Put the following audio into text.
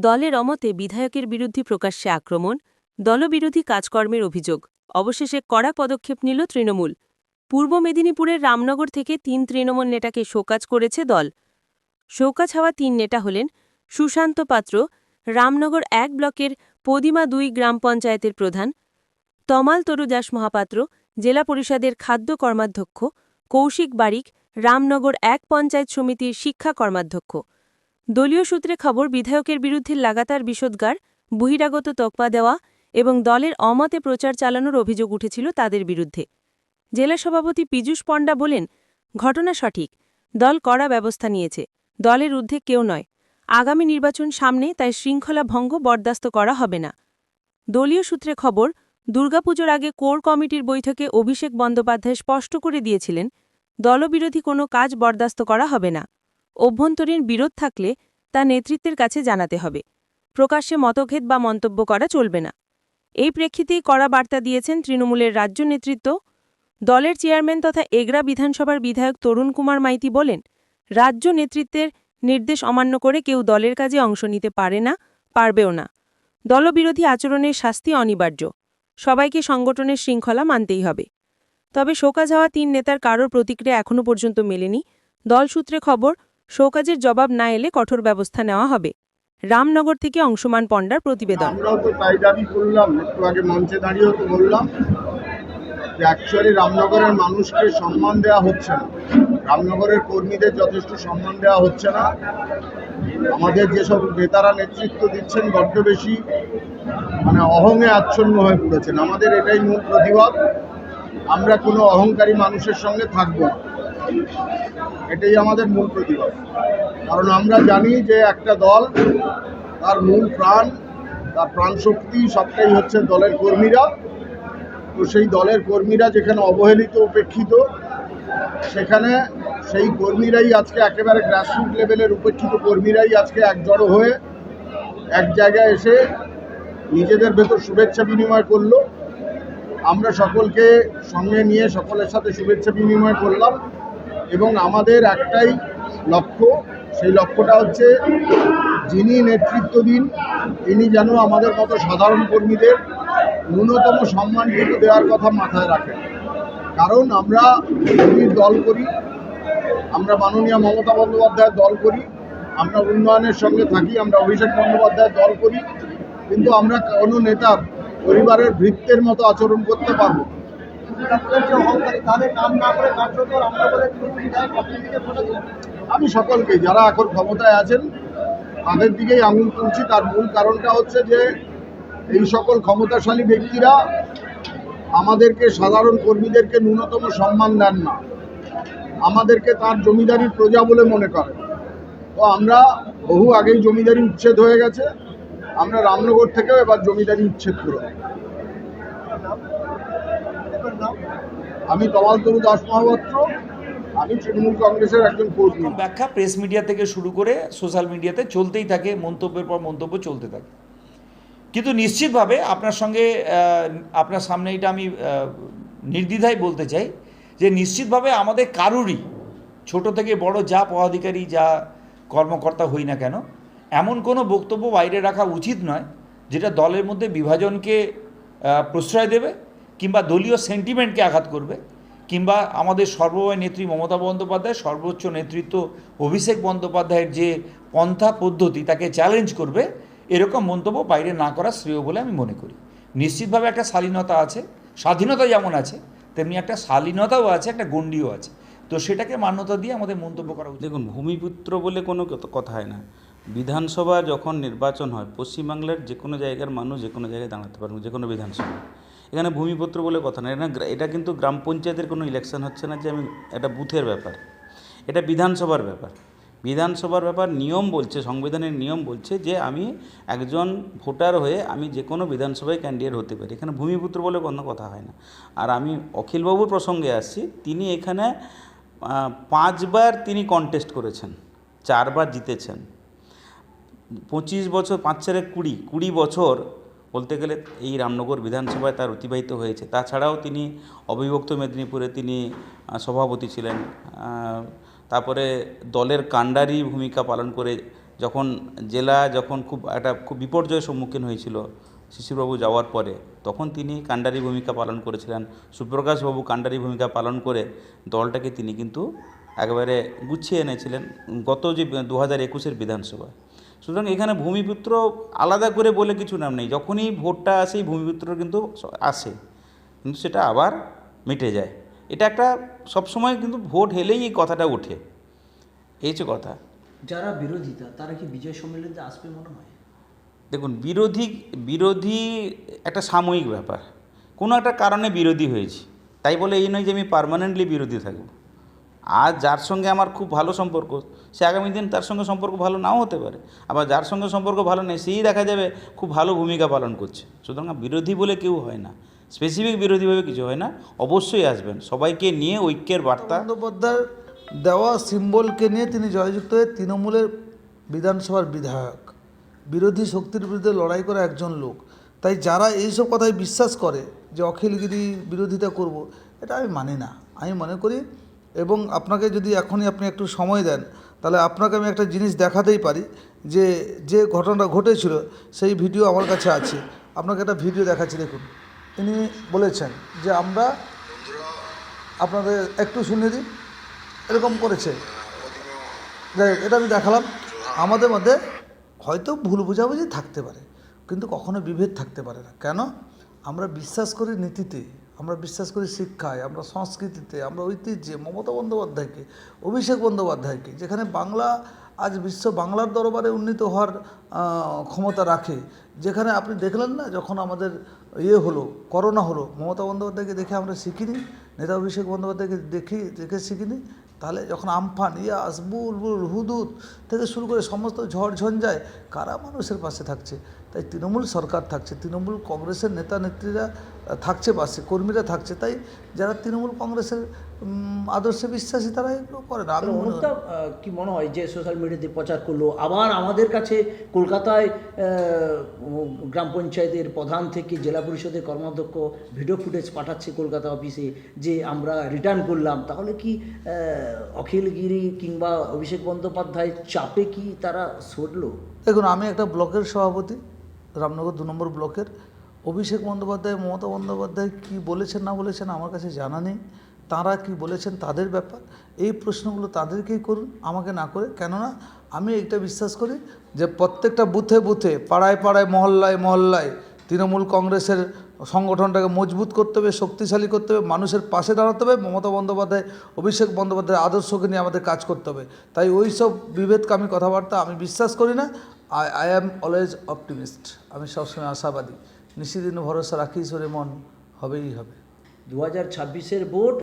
দলের অমতে বিধায়কের বিরুদ্ধে প্রকাশ্যে আক্রমণ, দলবিরোধী কাজকর্মের অভিযোগ, অবশেষে কড়া পদক্ষেপ নিল তৃণমূল। পূর্ব মেদিনীপুরের রামনগর থেকে তিন তৃণমূল নেতাকে শোকাজ করেছে দল। শোকাজ হওয়া তিন নেতা হলেন সুশান্ত পাত্র, রামনগর এক ব্লকের পদিমা দুই গ্রাম পঞ্চায়েতের প্রধান, তমাল তরু দাস মহাপাত্র, জেলা পরিষদের খাদ্য কর্মাধ্যক্ষ, কৌশিক বারিক, রামনগর এক পঞ্চায়েত সমিতির শিক্ষা কর্মাধ্যক্ষ। দলীয় সূত্রে খবর, বিধায়কের বিরুদ্ধে লাগাতার বিষোদ্গার বহিরাগত তকপা দেওয়া এবং দলের অমতে প্রচার চালানোর অভিযোগ উঠেছিল তাদের বিরুদ্ধে। জেলা সভাপতি পীযূষ পণ্ডা বলেন, ঘটনা সঠিক। দল কড়া ব্যবস্থা নিয়েছে। দলের ঊর্ধ্বে কেউ নয়। আগামী নির্বাচন সামনে, তাই শৃঙ্খলা ভঙ্গ বরদাস্ত করা হবে না। দলীয় সূত্রে খবর, দুর্গাপুজোর আগে কোর কমিটির বৈঠকে অভিষেক বন্দ্যোপাধ্যায় স্পষ্ট করে দিয়েছিলেন, দলবিরোধী কোনো কাজ বরদাস্ত করা হবে না। অভ্যন্তরীণ বিরোধ থাকলে তা নেতৃত্বের কাছে জানাতে হবে। প্রকাশ্যে মতভেদ বা মন্তব্য করা চলবে না। এই প্রেক্ষিতেই কড়া বার্তা দিয়েছেন তৃণমূলের রাজ্য নেতৃত্ব। দলের চেয়ারম্যান তথা এগরা বিধানসভার বিধায়ক তরুণ কুমার মাইতি বলেন, রাজ্য নেতৃত্বের নির্দেশ অমান্য করে কেউ দলের কাজে অংশ নিতে পারে না, পারবেও না। দলবিরোধী আচরণের শাস্তি অনিবার্য। সবাইকে সংগঠনের শৃঙ্খলা মানতেই হবে। তবে শোকাজ হওয়া তিন নেতার কারোর প্রতিক্রিয়া এখনও পর্যন্ত মেলেনি। দল সূত্রে খবর শোকাজের জবাব না এলে কঠোর ব্যবস্থা নেওয়া হবে। রামনগর থেকে অংশমান পণ্ডার প্রতিবেদন। আমরাও তো মঞ্চে দাঁড়িয়েও তো বললাম অ্যাকচুয়ালি রামনগরের মানুষকে সম্মান দেওয়া হচ্ছে না। রামনগরের কর্মীদের যথেষ্ট সম্মান দেওয়া হচ্ছে না। আমাদের যেসব নেতারা নেতৃত্ব দিচ্ছেন বড্ড বেশি মানে অহংয়ে আচ্ছন্ন হয়ে পড়েছেন। আমাদের এটাই মূল প্রতিবাদ। আমরা কোনো অহংকারী মানুষের সঙ্গে থাকব না। এটাই আমাদের মূল প্রতিবাদ। কারণ আমরা জানি যে একটা দল, তার মূল প্রাণ, তার প্রাণ শক্তি সবটাই হচ্ছে দলের কর্মীরা। তো সেই দলের কর্মীরা যেখানে অবহেলিত, উপেক্ষিত, সেখানে সেই কর্মীরাই আজকে একেবারে গ্রাসরুট লেভেলের উপেক্ষিত কর্মীরাই আজকে একজড়ো হয়ে এক জায়গায় এসে নিজেদের ভেতর শুভেচ্ছা বিনিময় করল। আমরা সকলকে সঙ্গে নিয়ে সকলের সাথে শুভেচ্ছা বিনিময় করলাম। আমাদের একটাই লক্ষ্য, সেই লক্ষ্যটা হচ্ছে যিনি নেতৃত্ব দিন, তিনি যেন আমাদের মতো সাধারণ কর্মীদের ন্যূনতম সম্মানটুকু দেওয়ার কথা মাথায় রাখেন। কারণ আমরা মোদীর দল করি, আমরা মাননীয় মমতা বন্দ্যোপাধ্যায়ের দল করি, আমরা উন্নয়নের সঙ্গে থাকি, আমরা অভিষেক বন্দ্যোপাধ্যায়ের দল করি, কিন্তু আমরা কোনো নেতার পরিবারের ভৃত্যের মতো আচরণ করতে পারব আমি সকলকে, যারা এখন ক্ষমতায় আছেন, তাদের দিকেই আঙুল তুলছি। তার মূল কারণটা হচ্ছে যে, এই সকল ক্ষমতাশালী ব্যক্তিরা আমাদেরকে সাধারণ কর্মীদেরকে ন্যূনতম সম্মান দেন না। আমাদেরকে তার জমিদারির প্রজা বলে মনে করেন তো আমরা বহু আগেই জমিদারি উচ্ছেদ হয়ে গেছে। আমরা রামনগর থেকেও এবার জমিদারি উচ্ছেদ করব আমি তমালতরু দাস মহাপাত্র। আমি তৃণমূল কংগ্রেসের একজন কর্মী। ব্যাখ্যা প্রেস মিডিয়া থেকে শুরু করে সোশ্যাল মিডিয়াতে চলতেই থাকে, মন্তব্যের পর মন্তব্য চলতে থাকে। কিন্তু নিশ্চিতভাবে আপনার সঙ্গে আপনার সামনে এটা আমি নির্দ্বিধায় বলতে চাই যে নিশ্চিতভাবে আমাদের কারুরই, ছোট থেকে বড় যা পদাধিকারী, যা কর্মকর্তা হই না কেন, এমন কোনো বক্তব্য বাইরে রাখা উচিত নয়, যেটা দলের মধ্যে বিভাজনকে প্রশ্রয় দেবে কিংবা দলীয় সেন্টিমেন্টকে আঘাত করবে, কিংবা আমাদের সর্বময় নেত্রী মমতা বন্দ্যোপাধ্যায়, সর্বোচ্চ নেতৃত্ব অভিষেক বন্দ্যোপাধ্যায়ের যে পন্থা পদ্ধতি তাকে চ্যালেঞ্জ করবে, এরকম মন্তব্য বাইরে না করা শ্রেয় বলে আমি মনে করি। নিশ্চিতভাবে একটা শালীনতা আছে, স্বাধীনতা যেমন আছে, তেমনি একটা শালীনতাও আছে, একটা গণ্ডিও আছে। তো সেটাকে মান্যতা দিয়ে আমাদের মন্তব্য করা উচিত। দেখুন, ভূমিপুত্র বলে কোনো কথা হয় না। বিধানসভা যখন নির্বাচন হয়, পশ্চিমবাংলার যে কোনো জায়গার মানুষ যে কোনো জায়গায় দাঁড়াতে পারবে যে কোনো বিধানসভা এখানে ভূমিপুত্র বলে কথা না। এটা এটা কিন্তু গ্রাম পঞ্চায়েতের কোনো ইলেকশন হচ্ছে না যে আমি এটা বুথের ব্যাপার। এটা বিধানসভার ব্যাপার। বিধানসভার ব্যাপার নিয়ম বলছে, সংবিধানের নিয়ম বলছে যে আমি একজন ভোটার হয়ে আমি যে কোনো বিধানসভায় ক্যান্ডিডেট হতে পারি। এখানে ভূমিপুত্র বলে কোনো কথা হয় না। আর আমি অখিলবাবুর প্রসঙ্গে আসছি, তিনি এখানে পাঁচবার তিনি কন্টেস্ট করেছেন, চারবার জিতেছেন। পঁচিশ বছর, পাঁচ চারে কুড়ি কুড়ি বছর বলতে গেলে এই রামনগর বিধানসভায় তার অতিবাহিত হয়েছে। তাছাড়াও তিনি অবিভক্ত মেদিনীপুরে তিনি সভাপতি ছিলেন। তারপরে দলের কাণ্ডারি ভূমিকা পালন করে যখন জেলা যখন খুব একটা খুব বিপর্যয়ের সম্মুখীন হয়েছিল শিশিরবাবু যাওয়ার পরে, তখন তিনি কাণ্ডারি ভূমিকা পালন করেছিলেন। সুপ্রকাশবাবু কাণ্ডারি ভূমিকা পালন করে দলটাকে তিনি কিন্তু একেবারে গুছিয়ে এনেছিলেন গত যে দু হাজার একুশের বিধানসভা সুতরাং এখানে ভূমিপুত্র আলাদা করে বলে কিছু নাম নেই। যখনই ভোটটা আসে ভূমিপুত্র কিন্তু আসে। কিন্তু সেটা আবার মিটে যায়। এটা একটা সবসময় কিন্তু ভোট হেলেই এই কথাটা ওঠে। এই হচ্ছে কথা। যারা বিরোধিতা তারা কি বিজয় সম্মেলনে আসবে মনে হয়? দেখুন বিরোধী বিরোধী একটা সাময়িক ব্যাপার। কোনো একটা কারণে বিরোধী হয়েছি। তাই বলে এই নয় যে আমি পার্মানেন্টলি বিরোধী থাকব। আর যার সঙ্গে আমার খুব ভালো সম্পর্ক, সে আগামী দিন তার সঙ্গে সম্পর্ক ভালো নাও হতে পারে। আবার যার সঙ্গে সম্পর্ক ভালো নেই, সেই দেখা যাবে খুব ভালো ভূমিকা পালন করছে। সুতরাং বিরোধী বলে কেউ হয় না। স্পেসিফিক বিরোধীভাবে কিছু হয় না। অবশ্যই আসবেন। সবাইকে নিয়ে ঐক্যের বার্তা বন্দ্যোপাধ্যায়ের দেওয়া সিম্বলকে নিয়ে তিনি জয়যুক্ত হয়ে তৃণমূলের বিধানসভার বিধায়ক। বিরোধী শক্তির বিরুদ্ধে লড়াই করা একজন লোক। তাই যারা এইসব কথায় বিশ্বাস করে যে অখিলগিরি বিরোধিতা করব, এটা আমি মানি না। আমি মনে করি এবং আপনাকে যদি এখনই আপনি একটু সময় দেন, তাহলে আপনাকে আমি একটা জিনিস দেখাতেই পারি যে যে ঘটনাটা ঘটেছিল, সেই ভিডিও আমার কাছে আছে। আপনাকে একটা ভিডিও দেখাচ্ছি, দেখুন। তিনি বলেছেন যে, আমরা আপনাদের একটু শুনে দিই। এরকম করেছে। যাই এটা আমি দেখালাম। আমাদের মধ্যে হয়তো ভুল বোঝাবুঝি থাকতে পারে, কিন্তু কখনো বিভেদ থাকতে পারে না। কেন? আমরা বিশ্বাস করি নীতিতে। আমরা বিশ্বাস করি শিক্ষায়, আমরা সংস্কৃতিতে, আমরা ঐতিহ্যে, মমতা বন্দ্যোপাধ্যায়কে, অভিষেক বন্দ্যোপাধ্যায়কে, যেখানে বাংলা আজ বিশ্ব বাংলার দরবারে উন্নীত হওয়ার ক্ষমতা রাখে। যেখানে আপনি দেখলেন না যখন আমাদের ইয়ে হলো, করোনা হলো, মমতা বন্দ্যোপাধ্যায়কে দেখে আমরা শিখিনি, নেতা অভিষেক বন্দ্যোপাধ্যায়কে দেখি, দেখে শিখিনি, তাহলে যখন আমফান ইয়াস বুলবুল হুদুদ থেকে শুরু করে সমস্ত ঝড় ঝঞ্ঝায় কারা মানুষের পাশে থাকছে? তাই তৃণমূল সরকার থাকছে তৃণমূল কংগ্রেসের নেতা নেত্রীরা থাকছে পাশে কর্মীরা থাকছে তাই যারা তৃণমূল কংগ্রেসের আদর্শে বিশ্বাসী তারা এগুলো করে না। আমি কি মনে হয় যে সোশ্যাল মিডিয়াতে প্রচার করল? আবার আমাদের কাছে কলকাতায় গ্রাম পঞ্চায়েতের প্রধান থেকে জেলা পরিষদের কর্মাধ্যক্ষ ভিডিও ফুটেজ পাঠাচ্ছে কলকাতা অফিসে যে আমরা রিটার্ন করলাম। তাহলে কি আহ, অখিলগিরি কিংবা অভিষেক বন্দ্যোপাধ্যায় চাপে কি তারা সরলো? দেখুন আমি একটা ব্লকের সভাপতি রামনগর দু নম্বর ব্লকের। অভিষেক বন্দ্যোপাধ্যায়, মমতা বন্দ্যোপাধ্যায় কী বলেছেন, না বলেছেন আমার কাছে জানা নেই। তাঁরা কি বলেছেন তাদের ব্যাপার? এই প্রশ্নগুলো তাদেরকেই করুন, আমাকে না করে। কেননা আমি এটা বিশ্বাস করি যে প্রত্যেকটা বুথে বুথে, পাড়ায় পাড়ায়, মহল্লায় মহল্লায় তৃণমূল কংগ্রেসের সংগঠনটাকে মজবুত করতে হবে, শক্তিশালী করতে হবে, মানুষের পাশে দাঁড়াতে হবে, মমতা বন্দ্যোপাধ্যায়, অভিষেক বন্দ্যোপাধ্যায়ের আদর্শকে নিয়ে আমাদের কাজ করতে হবে। তাই ওই সব বিভেদকামী কথাবার্তা আমি বিশ্বাস করি না। I I am always optimist আমি সবসময় আশাবাদী। নিশ্চিদিন ভরসা রাখি সরে মন, হবেই হবে। দু হাজার ছাব্বিশের ভোট